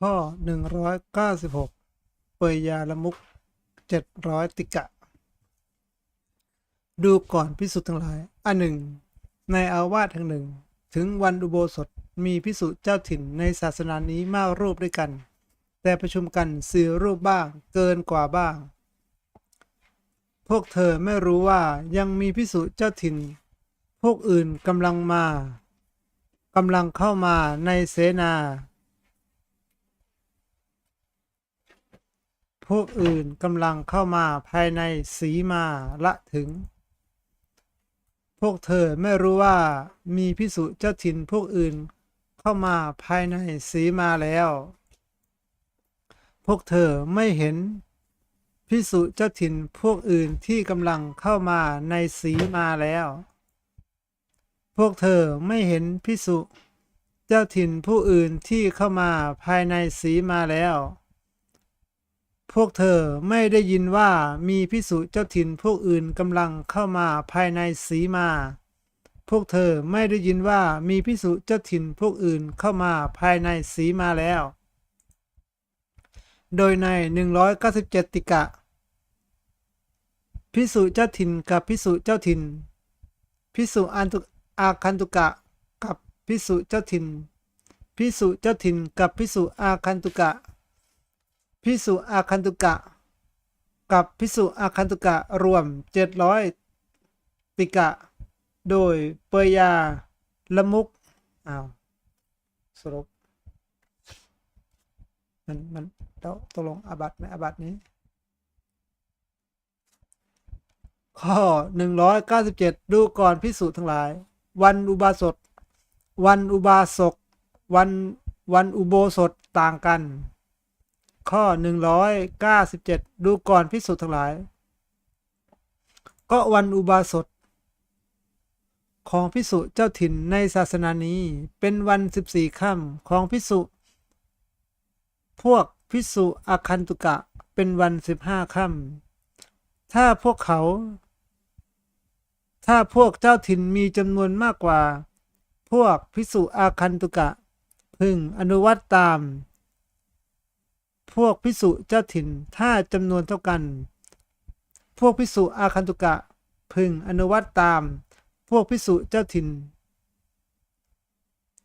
ข้อ 196 เปยยาละมุก 700 ติกะ ดูก่อนพิสุทั้งหลาย อันหนึ่ง ในอาวาสแห่งหนึ่ง ถึงวันอุโบสถมีพิสุเจ้าถิ่นในศาสนานี้มากรูปด้วยกัน แต่ประชุมกันสี่รูปบ้างเกินกว่าบ้าง พวกเธอไม่รู้ว่ายังมีพิสุเจ้าถิ่น พวกอื่นกำลังมากำลังเข้ามาในเสนา พวกอื่นกำลังเข้ามาภายในสีมาละถึง พวกเธอไม่รู้ว่ามีพิสุเจ้าถิ่นพวกอื่นเข้ามาภายในสีมาแล้ว พวกเธอไม่เห็นพิสุเจ้าถิ่นพวกอื่นที่กำลังเข้ามาในสีมาแล้ว พวกเธอไม่เห็นพิสุเจ้าถิ่นผู้อื่นที่เข้ามาภายในสีมาแล้ว พวกเธอไม่ได้ยินว่ามีพิสุเจ้าถิ่นพวกอื่นกำลังเข้ามาภายในสีมา พวกเธอไม่ได้ยินว่ามีพิสุเจ้าถิ่นพวกอื่นเข้ามาภายในสีมาแล้ว โดยใน 197 ติกะ พิสุเจ้าถิ่นกับพิสุเจ้าถิ่น พิสุอันตุอาคันตุกะกับพิสุเจ้าถิ่น พิสุเจ้าถิ่นกับพิสุอาคันตุกะ พิสุอาคันตุกะ กับพิสุอาคันตุกะรวม 700 ติกะ โดยเปยยาละมุกอ้าวสรุปมันมันแล้วตกลงอาบัตไหมอาบัตนี้ ข้อ 197 ดูก่อนพิสูจน์ทั้งหลาย วันอุบาสกวันอุบาสกวันวันอุโบสถต่างกัน ข้อ 197 ดูก่อนพิสูจน์ทั้งหลาย ก็วันอุบาสถ ของพิสุเจ้าถิ่นในศาสนานี้เป็นวัน 14ค่ำของพิสุพวกพิสุอาคันตุกะเป็นวัน 15ค่ำถ้าพวกเขา ถ้าพวกเจ้าถิ่นมีจำนวนมากกว่า พวกพิสุอาคันตุกะ พึงอนุวัตตาม พวกพิสุเจ้าถิ่นถ้าจำนวนเท่ากัน พวกพิสุอาคันตุกะ พึงอนุวัตตาม พวกพิสุเจ้าถิ่น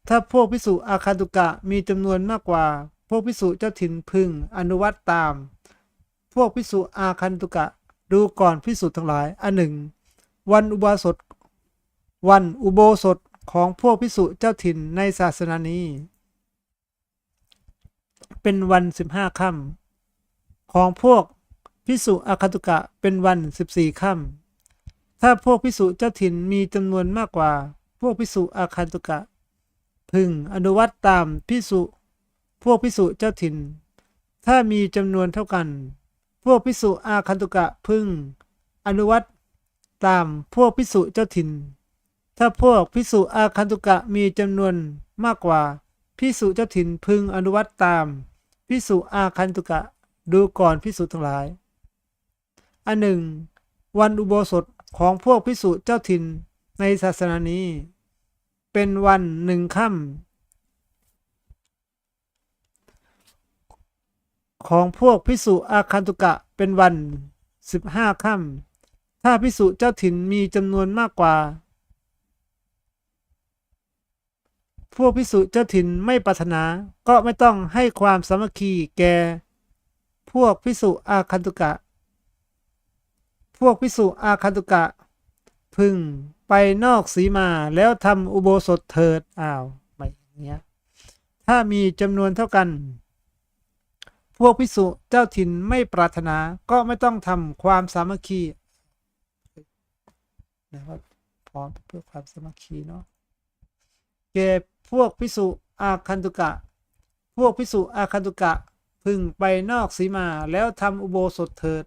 ถ้าพวกพิสุอาคันตุกะมีจำนวนมากกว่า พวกพิสุเจ้าถิ่นพึงอนุวัตตาม พวกพิสุอาคันตุกะดูก่อนพิสุทั้งหลายอันหนึ่ง วันอุบาสถวันอุโบสถของพวกพิสุเจ้าถิ่นในศาสนานี้ เป็นวันสิบห้าค่ำของพวกพิสุอาคันตุกะเป็นวันสิบสี่ค่ำถ้าพวกพิสุเจ้าถิ่นมีจำนวนมากกว่า พวกพิสุอาคันตุกะ พึงอนุวัตตามพิสุพวกพิสุเจ้าถิ่น ถ้ามีจำนวนเท่ากัน พวกพิสุอาคันตุกะพึงอนุวัตตามพวกพิสุเจ้าถิ่น ถ้าพวกพิสุอาคันตุกะมีจำนวนมากกว่า พิสุเจ้าถิ่นพึงอนุวัตตามพิสุอาคันตุกะ ดูก่อนพิสุทั้งหลาย อันหนึ่ง วันอุโบสถของพวกพิสุเจ้าถิ่นในศาสนานี้ เป็นวันหนึ่งค่ำของพวกพิสุอาคันตุกะเป็นวันสิบห้าค่ำถ้าพิสุเจ้าถิ่นมีจำนวนมากกว่า พวกพิสุเจ้าถิ่นไม่ปรารถนา ก็ไม่ต้องให้ความสามัคคีแก่ พวกพิสุอาคันตุกะ พวกพิสุอาคันตุกะ พึงไปนอกสีมาแล้วทำอุโบสถเถิดอ้าวไม่เงี้ยถ้ามีจำนวนเท่ากัน พวกพิสุเจ้าถิ่นไม่ปรารถนา ก็ไม่ต้องทำความสามัคคีนะครับพร้อมเพื่อความสามัคคีเนาะแก่ พวกพิสุอาคันตุกะ พวกพิสุอาคันตุกะพึงไปนอกสีมาแล้วทำอุโบสถเถิด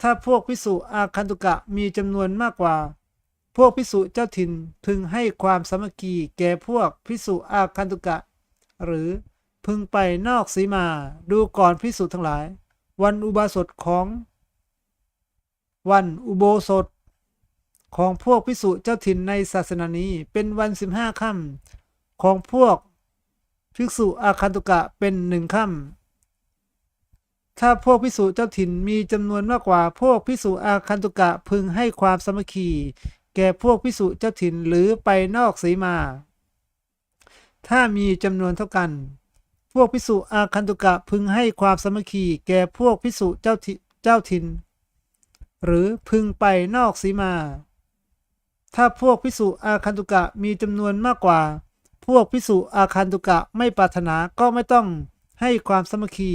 ถ้าพวกพิสุอาคันตุกะมีจำนวนมากกว่า พวกพิสุเจ้าถิ่นพึงให้ความสามัคคีแก่พวกพิสุอาคันตุกะ หรือพึงไปนอกสีมาดูก่อนพิสุทั้งหลาย วันอุบาสถของ วันอุโบสถ ของพวกพิสุเจ้าถิ่นในศาสนานี้เป็นวันสิบห้าค่ำของพวกภิกษุอาคันตุกะเป็นหนึ่งค่ำถ้าพวกภิกษุเจ้าถิ่นมีจำนวนมากกว่าพวกภิกษุอาคันตุกะพึงให้ความสมัคคีแก่พวกภิกษุเจ้าถิ่นหรือไปนอกสีมา ถ้ามีจำนวนเท่ากัน พวกภิกษุอาคันตุกะพึงให้ความสมัคคีแก่พวกภิกษุเจ้าเจ้าถิ่น หรือพึงไปนอกสีมา ถ้าพวกภิกษุอาคันตุกะมีจำนวนมากกว่า พวกภิกษุอาคันตุกะไม่ปรารถนาก็ไม่ต้องให้ความสมัคคี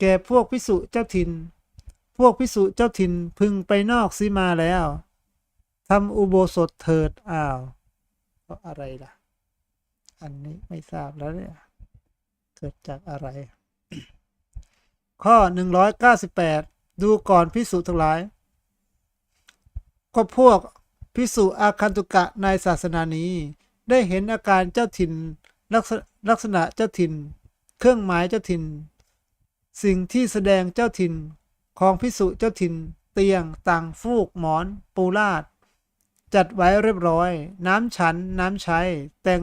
แก่พวกภิกษุเจ้าถิ่น พวกภิกษุเจ้าถิ่นพึงไปนอกสีมาแล้วทำอุโบสถเถิดอ้าวเพราะอะไรล่ะ อันนี้ไม่ทราบแล้วเนี่ยเกิดจากอะไร ข้อ 198 ดูก่อนพิสุทั้งหลาย ก็พวก พิสุอาคันตุกะในศาสนานี้ ได้เห็นอาการเจ้าถิ่นลักษลักษณะเจ้าถิ่น เครื่องหมายเจ้าถิ่น สิ่งที่แสดงเจ้าถิ่นของพิสุเจ้าถิ่น เตียงต่างฟูกหมอน ปูลาด จัดไว้เรียบร้อย น้ำฉันน้ำใช้ แต่ง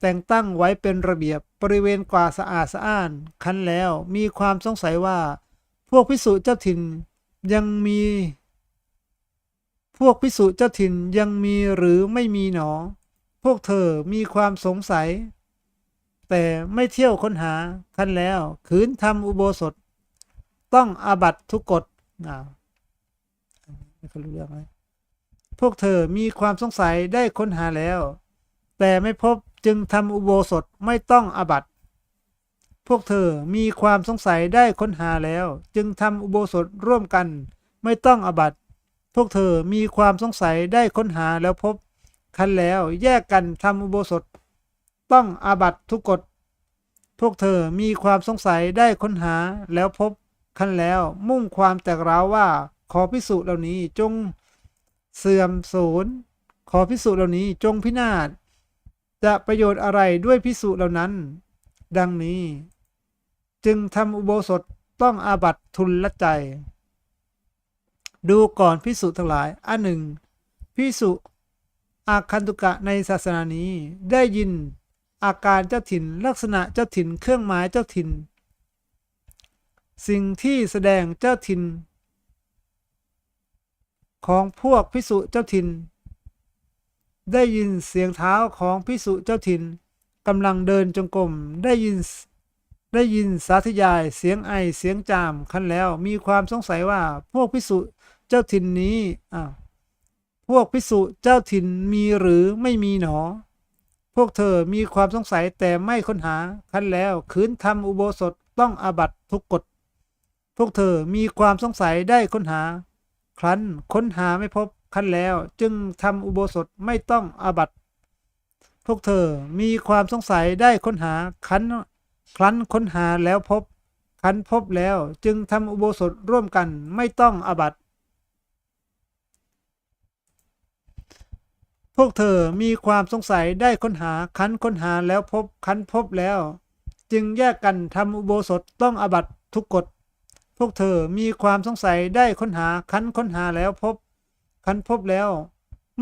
แต่งตั้งไว้เป็นระเบียบบริเวณกว่าสะอาดสะอ้าน คันแล้วมีความสงสัยว่า พวกพิสุเจ้าถิ่นยังมี พวกพิสุเจ้าถิ่นยังมีหรือไม่มีหนอ พวกเธอมีความสงสัย แต่ไม่เที่ยวค้นหาคันแล้วขืนทำอุโบสถ ต้องอาบัตทุกกฎอ้าวไม่เคยรู้เรื่องไหมพวกเธอมีความสงสัยได้ค้นหาแล้ว แต่ไม่พบจึงทำอุโบสถไม่ต้องอาบัตพวกเธอมีความสงสัยได้ค้นหาแล้ว จึงทำอุโบสถร่วมกัน ไม่ต้องอาบัต พวกเธอมีความสงสัยได้ค้นหาแล้วพบ คันแล้วแยกกันทำอุโบสถ ต้องอาบัตทุกกฎ พวกเธอมีความสงสัยได้ค้นหาแล้วพบ คันแล้วมุ่งความแตกร้าวว่าขอพิสูจน์เหล่านี้จงเสื่อมสูญขอพิสูจน์เหล่านี้จงพินาศจะประโยชน์อะไรด้วยพิสูจน์เหล่านั้น ดังนี้ จึงทำอุโบสถต้องอาบัตทุนละใจ ดูก่อนพิสูจน์ทั้งหลาย อันหนึ่งพิสุอาคันตุกะในศาสนานี้ได้ยินอาการเจ้าถิ่น ลักษณะเจ้าถิ่นเครื่องหมายเจ้าถิ่น สิ่งที่แสดงเจ้าถิ่น ของพวกพิสุเจ้าถิ่น ได้ยินเสียงเท้าของพิสุเจ้าถิ่นกำลังเดินจงกรมได้ยินได้ยินสาธยายเสียงไอเสียงจามคันแล้วมีความสงสัยว่าพวกพิสุ เจ้าถิ่นนี้อ้าวพวกพิสุเจ้าถิ่นมีหรือไม่มีหนอ พวกเธอมีความสงสัยแต่ไม่ค้นหาคันแล้วคืนทำอุโบสถต้องอาบัตทุกกฎ พวกเธอมีความสงสัยได้ค้นหา ครั้นค้นหาไม่พบคันแล้วจึงทำอุโบสถไม่ต้องอาบัตพวกเธอมีความสงสัยได้ค้นหาคันครั้นค้นหาแล้วพบคันพบแล้วจึงทำอุโบสถร่วมกันไม่ต้องอาบัต พวกเธอมีความสงสัยได้ค้นหาคันค้นหาแล้วพบคันพบแล้ว จึงแยกกันทำอุโบสถต้องอบัตทุกกฎ พวกเธอมีความสงสัยได้ค้นหาคันค้นหาแล้วพบ คันพบแล้ว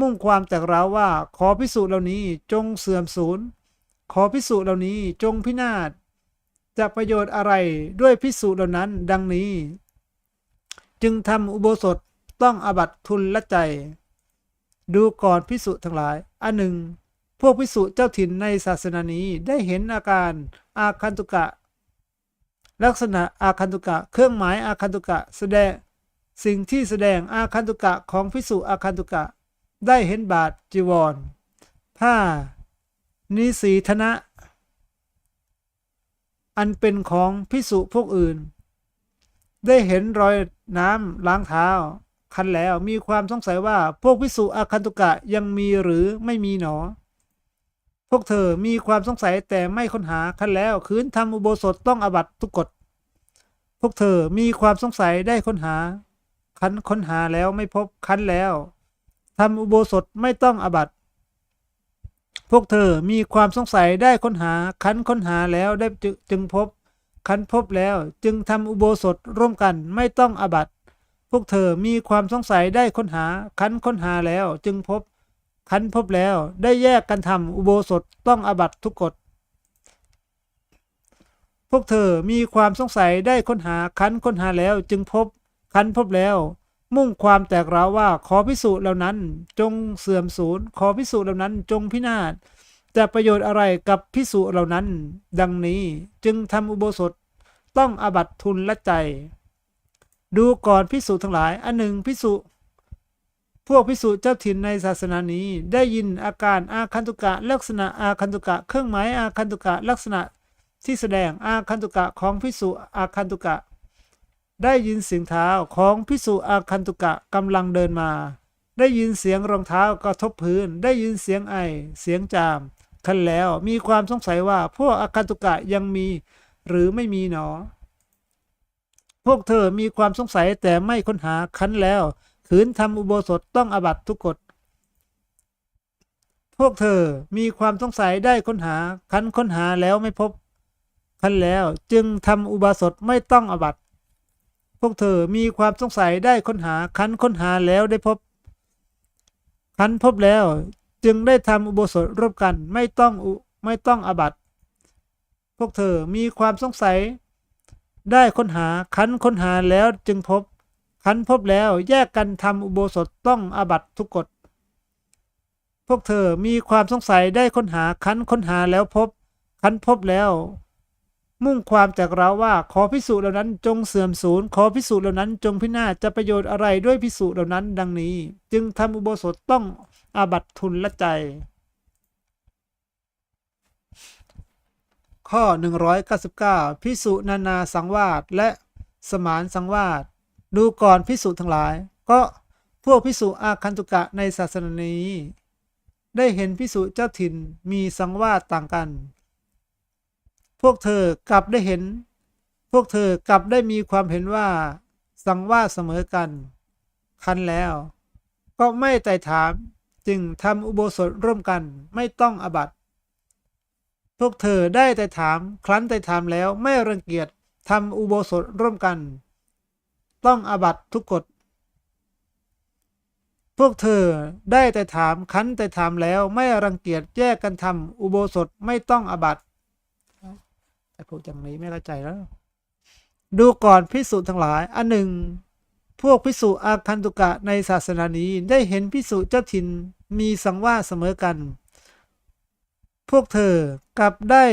มุ่งความแตกร้าวว่าขอพิสูจน์เหล่านี้จงเสื่อมสูญขอพิสูจน์เหล่านี้จงพินาศจะประโยชน์อะไรด้วยพิสูจน์เหล่านั้นดังนี้ จึงทำอุโบสถต้องอบัตทุนละใจ ดูก่อนพิสุทั้งหลาย อันหนึ่ง พวกพิสุเจ้าถิ่นในศาสนานี้ได้เห็นอาการอาคันตุกะ ลักษณะอาคันตุกะ เครื่องหมายอาคันตุกะ แสดงสิ่งที่แสดงอาคันตุกะของพิสุอาคันตุกะ ได้เห็นบาทจีวร ผ้า นิสีธนะ อันเป็นของพิสุพวกอื่น ได้เห็นรอยน้ำล้างเท้า คันแล้วมีความสงสัยว่าพวกพิสุอาคันตุกะยังมีหรือไม่มีหนอ พวกเธอมีความสงสัยแต่ไม่ค้นหาคันแล้วคืนทำอุโบสถต้องอบัตทุกกฎพวกเธอมีความสงสัยได้ค้นหา คันค้นหาแล้วไม่พบคันแล้วทำอุโบสถไม่ต้องอบัตพวกเธอมีความสงสัยได้ค้นหา คันค้นหาแล้วได้จึงพบ คันพบแล้วจึงทำอุโบสถร่วมกันไม่ต้องอบัต พวกเธอมีความสงสัยได้ค้นหาคันค้นหาแล้วจึงพบ คันพบแล้วได้แยกกันทำอุโบสถต้องอบัตทุกกฎพวกเธอมีความสงสัยได้ค้นหาคันค้นหาแล้วจึงพบ คันพบแล้ว มุ่งความแตกร้าวว่าขอพิสูจน์เหล่านั้น จงเสื่อมสูญขอพิสูจน์เหล่านั้นจงพินาศจะประโยชน์อะไรกับพิสูจน์เหล่านั้น ดังนี้จึงทำอุโบสถต้องอบัตทุนละใจ ดูก่อนพิสูจน์ทั้งหลาย อันหนึ่งพิสูจน์พวกพิสูจน์เจ้าถิ่นในศาสนานี้ ได้ยินอาการอาคันตุกะ ลักษณะอาคันตุกะ เครื่องหมายอาคันตุกะ ลักษณะที่แสดงอาคันตุกะของพิสุอาคันตุกะ ได้ยินเสียงเท้าของพิสุอาคันตุกะกำลังเดินมา ได้ยินเสียงรองเท้ากระทบพื้น ได้ยินเสียงไอ เสียงจามคันแล้วมีความสงสัยว่าพวกอาคันตุกะยังมีหรือไม่มีหนอ พวกเธอมีความสงสัยแต่ไม่ค้นหาคันแล้วขืนทำอุโบสถต้องอบัตทุกกฎ พวกเธอมีความสงสัยได้ค้นหาคันค้นหาแล้วไม่พบคันแล้วจึงทำอุบาสถไม่ต้องอบัตพวกเธอมีความสงสัยได้ค้นหาคันค้นหาแล้วได้พบ คันพบแล้วจึงได้ทำอุโบสถร่วมกันไม่ต้องอุไม่ต้องอบัตพวกเธอมีความสงสัย ได้ค้นหาคันค้นหาแล้วจึงพบ คันพบแล้วแยกกันทำอุโบสถต้องอาบัตทุกกฎ พวกเธอมีความสงสัยได้ค้นหาคันค้นหาแล้วพบ คันพบแล้ว มุ่งความจากเราว่าขอพิสูจน์เหล่านั้นจงเสื่อมสูญขอพิสูจน์เหล่านั้นจงพินาศจะประโยชน์อะไรด้วยพิสูจน์เหล่านั้นดังนี้ จึงทำอุโบสถต้องอาบัตทุนละใจ ข้อ 199 พิสุนานาสังวาสและสมานสังวาสดูก่อนพิสุทั้งหลาย ก็พวกพิสุอาคันตุกะในศาสนานี้ ได้เห็นพิสุเจ้าถิ่นมีสังวาสต่างกัน พวกเธอกลับได้เห็น พวกเธอกลับได้มีความเห็นว่า สังวาสเสมอกัน คันแล้ว ก็ไม่ไต่ถามจึงทำอุโบสถร่วมกันไม่ต้องอบัต พวกเธอได้แต่ถามครั้นแต่ถามแล้วไม่รังเกียจทำอุโบสถร่วมกัน ต้องอบัตทุกกฎ พวกเธอได้แต่ถามคั้นแต่ถามแล้วไม่รังเกียจแยกกันทำอุโบสถไม่ต้องอบัตไอ้พวกอย่างนี้ไม่เข้าใจแล้ว ดูก่อนพิสูจน์ทั้งหลาย อันหนึ่ง พวกพิสุอาคันตุกะในศาสนานี้ได้เห็นพิสุเจ้าถิ่นมีสังวาสเสมอกัน พวกเธอกลับได้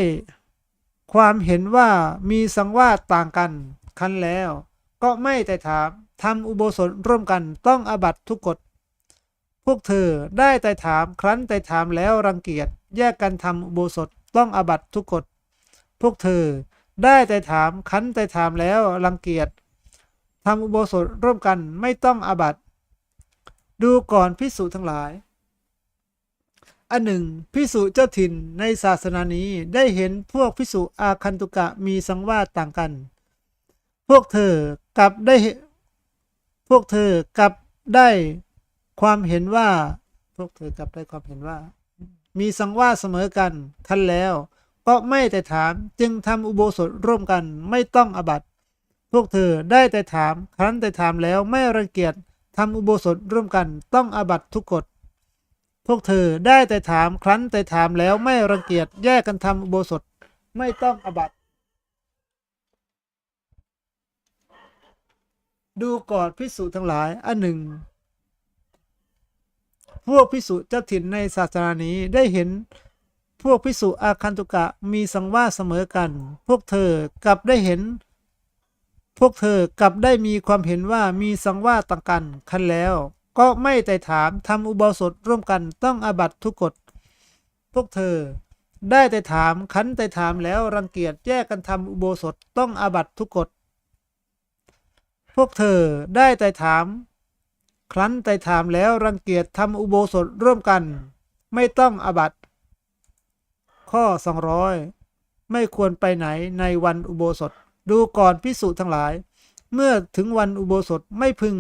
ความเห็นว่ามีสังวาสต่างกันคันแล้ว ก็ไม่แต่ถามทำอุโบสถร่วมกันต้องอบัตทุกกฎพวกเธอได้แต่ถามครั้นแต่ถามแล้วรังเกียจแยกกันทำอุโบสถต้องอบัตทุกกฎพวกเธอได้แต่ถามคั้นแต่ถามแล้วรังเกียจทำอุโบสถร่วมกันไม่ต้องอบัตดูก่อนพิสูจทั้งหลาย อันหนึ่งพิสุเจ้าถิ่นในศาสนานี้ได้เห็นพวกพิสุอาคันตุกะมีสังวาสต่างกัน พวกเธอกลับได้พวกเธอกลับได้ความเห็นว่า พวกเธอกลับได้ความเห็นว่า มีสังวาสเสมอกันคันแล้ว ก็ไม่แต่ถามจึงทำอุโบสถร่วมกันไม่ต้องอบัตพวกเธอได้แต่ถาม ครั้นแต่ถามแล้วไม่รังเกียจทำอุโบสถร่วมกันต้องอบัตทุกกฎ พวกเธอได้แต่ถามครั้นแต่ถามแล้วไม่รังเกียจแยกกันทำอุโบสถไม่ต้องอบัตดูก่อนพิสุทั้งหลายอันหนึ่ง พวกพิสุเจ้าถิ่นในศาสนานี้ได้เห็น พวกพิสุอาคันตุกะมีสังวาสเสมอกัน พวกเธอกลับได้เห็น พวกเธอกลับได้มีความเห็นว่ามีสังวาสต่างกันคันแล้ว ก็ไม่แต่ถามทำอุโบสถร่วมกันต้องอาบัตทุกกฎพวกเธอ ได้แต่ถามคันแต่ถามแล้วรังเกียจแยกกันทำอุโบสถต้องอาบัตทุกกฎพวกเธอได้แต่ถาม ครั้นแต่ถามแล้วรังเกียจทำอุโบสถร่วมกัน ไม่ต้องอาบัตข้อ 200 ไม่ควรไปไหนในวันอุโบสถ ดูก่อนพิสุทั้งหลาย เมื่อถึงวันอุโบสถไม่พึง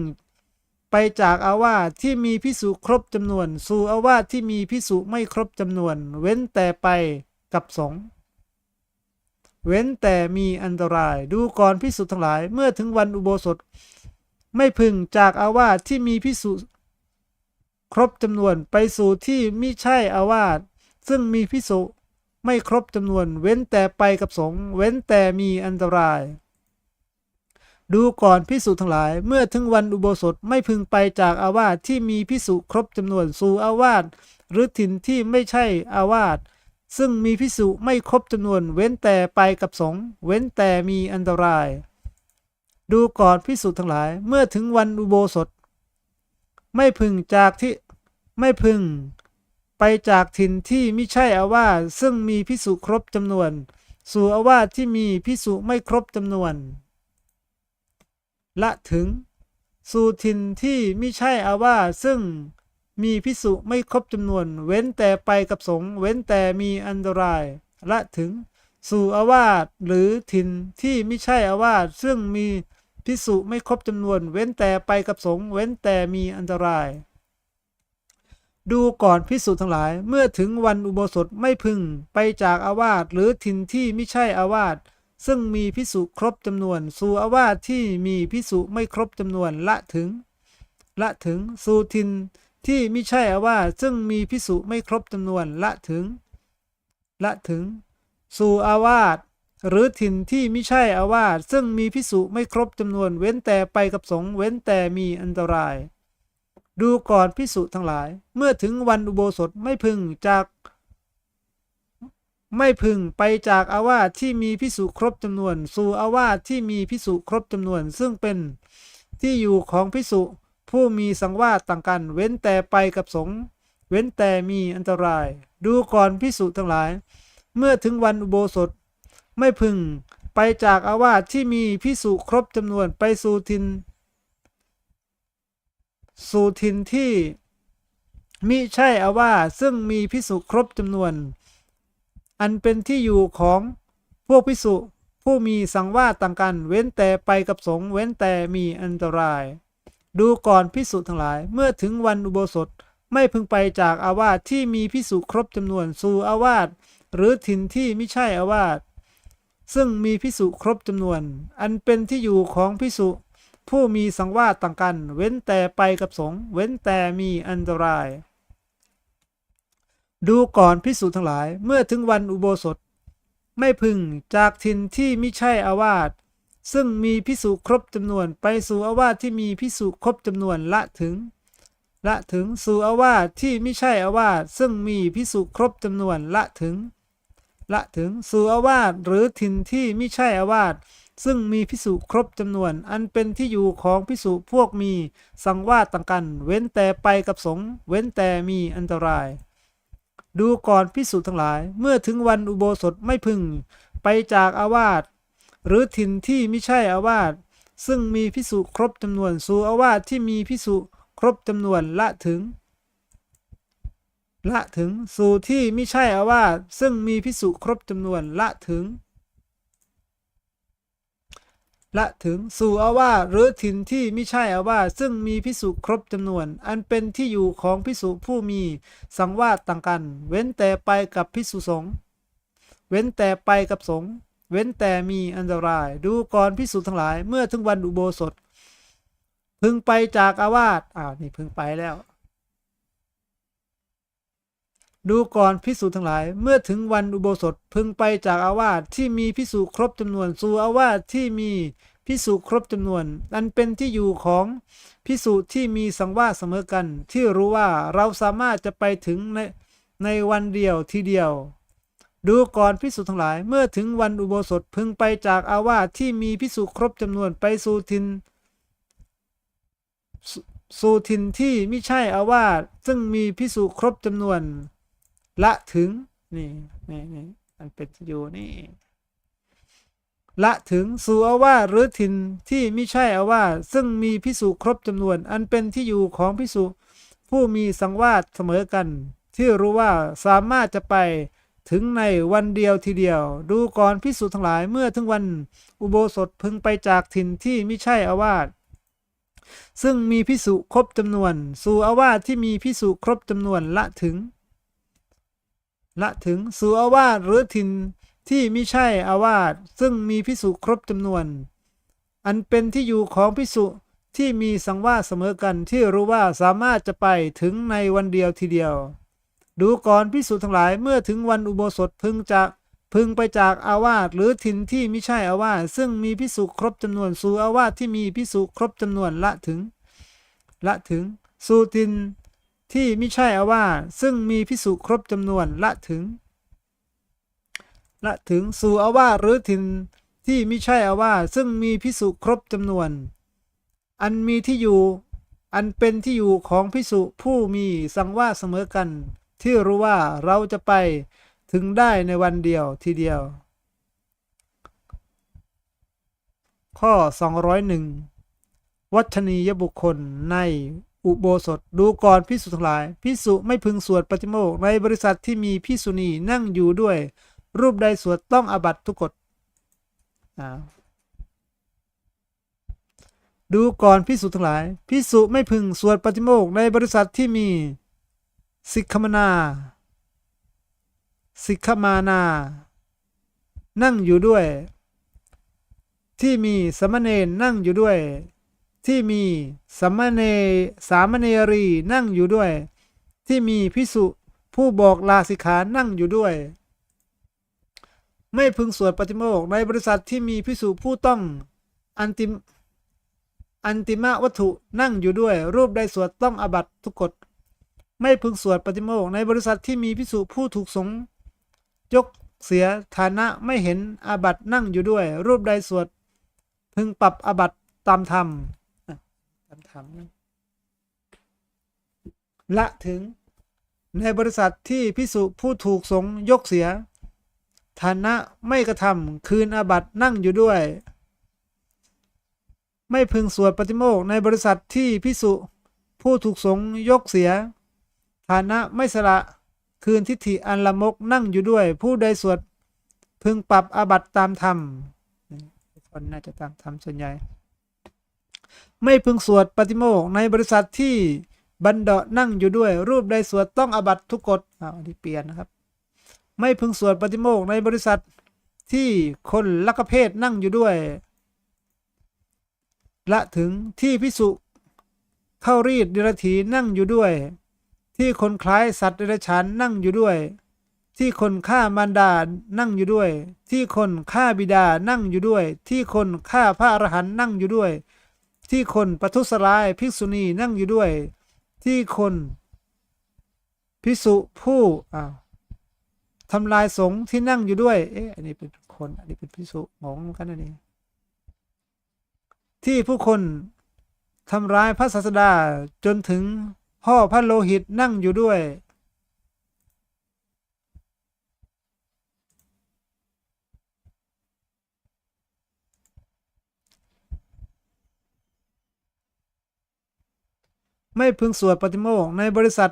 ไปจากอาวาสที่มีพิสุครบจำนวน สู่อาวาสที่มีพิสุไม่ครบจำนวน เว้นแต่ไปกับสงเว้นแต่มีอันตรายดูก่อนพิสุทั้งหลายเมื่อถึงวันอุโบสถ ไม่พึงจากอาวาสที่มีพิสุครบจำนวนไปสู่ที่มิใช่อาวาสซึ่งมีพิสุไม่ครบจำนวน เว้นแต่ไปกับสงเว้นแต่มีอันตราย ดูก่อนพิสุทั้งหลาย เมื่อถึงวันอุโบสถไม่พึงไปจากอาวาสที่มีพิสุครบจำนวนสู่อาวาสหรือถิ่นที่ไม่ใช่อาวาสซึ่งมีพิสุไม่ครบจำนวน เว้นแต่ไปกับสงเว้นแต่มีอันตราย ดูก่อนพิสุทั้งหลาย เมื่อถึงวันอุโบสถ ไม่พึงจากที่ไม่พึง ไปจากถิ่นที่ไม่ใช่อาวาสซึ่งมีพิสุครบจำนวน สู่อาวาสที่มีพิสุไม่ครบจำนวน ละถึง สู่ถิ่นที่ไม่ใช่อาวาซึ่งมีพิสุไม่ครบจำนวน เว้นแต่ไปกับสงเว้นแต่มีอันตรายละถึง สู่อาวาสหรือถิ่นที่ไม่ใช่อาวาสซึ่งมีพิสุไม่ครบจำนวน เว้นแต่ไปกับสงเว้นแต่มีอันตราย ดูก่อนพิสุทั้งหลายเมื่อถึงวันอุโบสถไม่พึงไปจากอาวาสหรือถิ่นที่ไม่ใช่อาวาส ซึ่งมีพิสุครบจำนวน สู่อาวาสที่มีพิสุไม่ครบจำนวนละถึง ละถึงสู่ถิ่นที่ไม่ใช่อาวาสซึ่งมีพิสุไม่ครบจำนวนละถึง ละถึง สู่อาวาสหรือถิ่นที่ไม่ใช่อาวาสซึ่งมีพิสุไม่ครบจำนวนเว้นแต่ไปกับสงเว้นแต่มีอันตราย ดูก่อนพิสุทั้งหลาย เมื่อถึงวันอุโบสถไม่พึงจาก ไม่พึงไปจากอาวาสที่มีพิสุครบจำนวน สู่อาวาสที่มีพิสุครบจำนวน ซึ่งเป็นที่อยู่ของพิสุผู้มีสังวาสต่างกัน เว้นแต่ไปกับสงเว้นแต่มีอันตราย ดูก่อนพิสุทั้งหลาย เมื่อถึงวันอุโบสถ ไม่พึงไปจากอาวาสที่มีพิสุครบจำนวนไปสู่ทิน สู่ทินที่มิใช่อาวาสซึ่งมีพิสุครบจำนวน อันเป็นที่อยู่ของพวกพิสุผู้มีสังวาสต่างกัน เว้นแต่ไปกับสงเว้นแต่มีอันตราย ดูก่อนพิสุทั้งหลาย เมื่อถึงวันอุโบสถไม่พึงไปจากอาวาสที่มีพิสุครบจำนวนสู่อาวาสหรือถิ่นที่ไม่ใช่อาวาสซึ่งมีพิสุครบจำนวน อันเป็นที่อยู่ของพิสุผู้มีสังวาสต่างกัน เว้นแต่ไปกับสงเว้นแต่มีอันตราย ดูก่อนพิสุทั้งหลาย เมื่อถึงวันอุโบสถ ไม่พึงจากถิ่นที่ไม่ใช่อาวาสซึ่งมีพิสุครบจำนวนไปสู่อาวาสที่มีพิสุครบจำนวนละถึง ละถึงสู่อาวาสที่ไม่ใช่อาวาสซึ่งมีพิสุครบจำนวนละถึง ละถึงสู่อาวาสหรือถิ่นที่ไม่ใช่อาวาสซึ่งมีพิสุครบจำนวน อันเป็นที่อยู่ของพิสุพวกมีสังวาสต่างกัน เว้นแต่ไปกับสงเว้นแต่มีอันตราย ดูก่อนพิสุทั้งหลาย เมื่อถึงวันอุโบสถไม่พึง ไปจากอาวาสหรือถิ่นที่ไม่ใช่อาวาสซึ่งมีพิสุครบจำนวนสู่อาวาสที่มีพิสุครบจำนวนละถึง ละถึงสู่ที่ไม่ใช่อาวาสซึ่งมีพิสุครบจำนวนละถึง ละถึงสู่อาวาสหรือถิ่นที่ไม่ใช่อาวาสซึ่งมีพิสุครบจำนวน อันเป็นที่อยู่ของพิสุผู้มีสังวาสต่างกัน เว้นแต่ไปกับพิสุสงเว้นแต่ไปกับสงเว้นแต่มีอันตราย ดูก่อนพิสุทั้งหลาย เมื่อถึงวันอุโบสถ พึงไปจากอาวาสอ้าวนี่พึงไปแล้ว ดูก่อนพิสูจทั้งหลาย เมื่อถึงวันอุโบสถพึงไปจากอาวาสที่มีพิสูจครบจำนวนสู่อาวาสที่มีพิสูจครบจำนวน อันเป็นที่อยู่ของพิสูจที่มีสังวาสเสมอกัน ที่รู้ว่าเราสามารถจะไปถึงในในวันเดียวทีเดียว ดูก่อนพิสูจทั้งหลาย เมื่อถึงวันอุโบสถพึงไปจากอาวาสที่มีพิสูจครบจำนวนไปสู่ทินสู่ถิ่นที่ไม่ใช่อาวาสซึ่งมีพิสุครบจำนวน ละถึงนี่นี่นี่มันเป็นที่อยู่นี่ละถึงสู่อาวาหรือถิ่นที่ไม่ใช่อาวาซึ่งมีพิสุครบจำนวน อันเป็นที่อยู่ของพิสุผู้มีสังวาสเสมอกัน ที่รู้ว่าสามารถจะไปถึงในวันเดียวทีเดียว ดูก่อนพิสุทั้งหลายเมื่อถึงวันอุโบสถพึงไปจากถิ่นที่ไม่ใช่อาวาสซึ่งมีพิสุครบจำนวน สู่อาวาสที่มีพิสุครบจำนวนละถึง ละถึงสู่อาวาสหรือถิ่นที่ไม่ใช่อาวาสซึ่งมีพิสุครบจำนวน อันเป็นที่อยู่ของพิสุที่มีสังวาสเสมอกันที่รู้ว่าสามารถจะไปถึงในวันเดียวทีเดียว ดูก่อนพิสุทั้งหลายเมื่อถึงวันอุโบสถพึงจะพึงไปจากอาวาสหรือถิ่นที่ไม่ใช่อาวาสซึ่งมีพิสุครบจำนวนสู่อาวาสที่มีพิสุครบจำนวนละถึง ละถึงสู่ถิ่น ที่ไม่ใช่อาวาซึ่งมีพิสุครบจำนวนละถึง ละถึงสู่อาวาหรือถิ่นที่ไม่ใช่อาวาซึ่งมีพิสุครบจำนวน อันมีที่อยู่ อันเป็นที่อยู่ของพิสุผู้มีสังว่าเสมอกัน ที่รู้ว่าเราจะไปถึงได้ในวันเดียวทีเดียว ข้อ 201 วัชนียบุคคลใน อุโบสถดูก่อนพิสุทั้งหลายพิสุไม่พึงสวดปฏิโมกในบริษัทที่มีพิสุณีนั่งอยู่ด้วย รูปใดสวดต้องอบัตทุกกฎดูก่อนพิสุทั้งหลายพิสุไม่พึงสวดปฏิโมกในบริษัทที่มีสิกขมนาสิกขมานา นั่งอยู่ด้วย ที่มีสมณเณรนั่งอยู่ด้วย ที่มีสมณเณสามเณรีนั่งอยู่ด้วย ที่มีพิสุผู้บอกลาสิกขานั่งอยู่ด้วย ไม่พึงสวดปฏิโมกในบริษัทที่มีพิสุผู้ต้องอันติมอันติมะวัตถุนั่งอยู่ด้วย รูปใดสวดต้องอบัตทุกกฎไม่พึงสวดปฏิโมกในบริษัทที่มีพิสุผู้ถูกสงยกเสียฐานะไม่เห็นอาบัตนั่งอยู่ด้วย รูปใดสวดพึงปรับอาบัตตามธรรม อะตามละถึงในบริษัทที่พิสุผู้ถูกสงยกเสีย ฐานะไม่กระทำคืนอาบัตนั่งอยู่ด้วย ไม่พึงสวดปฏิโมกในบริษัทที่พิสุผู้ถูกสงยกเสีย ฐานะไม่สละคืนทิฏฐิอันละมกนั่งอยู่ด้วย ผู้ใดสวดพึงปรับอาบัตตามธรรมคนน่าจะตามธรรมส่วนใหญ่ ไม่พึงสวดปฏิโมกข์ในบริษัทที่บันเดาะนั่งอยู่ด้วย รูปใดสวดต้องอบัตทุกกฎอ้าวอันนี้เปลี่ยนนะครับ ไม่พึงสวดปฏิโมกข์ในบริษัทที่คนลักเพศนั่งอยู่ด้วย ละถึงที่พิสุเข้ารีดเดรถีนั่งอยู่ด้วย ที่คนคล้ายสัตว์เดรัจฉานนั่งอยู่ด้วย ที่คนฆ่ามารดานั่งอยู่ด้วย ที่คนฆ่าบิดานั่งอยู่ด้วย ที่คนฆ่าพระอรหันต์นั่งอยู่ด้วย ที่คนประทุษร้ายภิกษุณีนั่งอยู่ด้วย ที่คนพิสุผู้อ้าวทำลายสงฆ์ที่นั่งอยู่ด้วย เอ๊ะอันนี้เป็นคนอันนี้เป็นพิสุงงกันอันนี้ ที่ผู้คนทำร้ายพระศาสดาจนถึงพ่อพระโลหิตนั่งอยู่ด้วย ไม่พึงสวดปฏิโมกข์ในบริษัท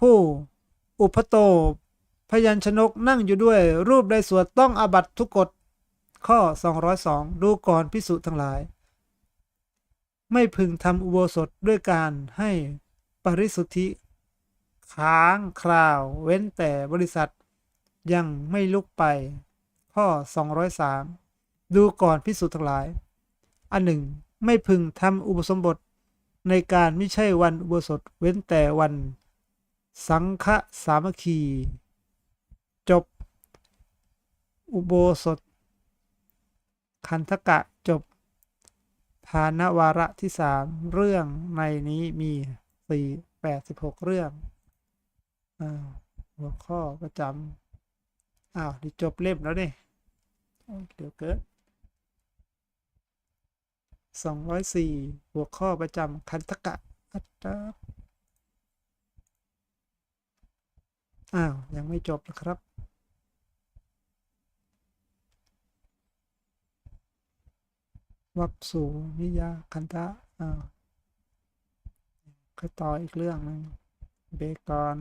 ผู้ อุปโต พยัญชนกนั่งอยู่ด้วยรูปใดสวดต้องอาบัตทุกกฎข้อ 202 ดูก่อนพิสุทั้งหลาย ไม่พึงทำอุโบสถด้วยการให้ปริสุทธิ ค้างคราว เว้นแต่บริษัทยังไม่ลุกไป ข้อ 203 ดูก่อนพิสุทั้งหลาย อันหนึ่ง ไม่พึงทำอุปสมบท ในการไม่ใช่วันอุโบสถเว้นแต่วัน สังฆสามัคคี จบ อุโบสถ คันธกะจบภานวาระที่สามเรื่องในนี้มีสี่แปดสิบหกเรื่องอ่าหัวข้อประจำอ้าว นี่จบเล่มแล้วนี่โอ้ยเดี๋ยวเกิด สองร้อยสี่หัวข้อประจำคันธกะอัตตาอ้าว ยังไม่จบนะครับ วับสูนิยาคันธะอ้าวก็ต่ออีกเรื่องหนึงเบกอน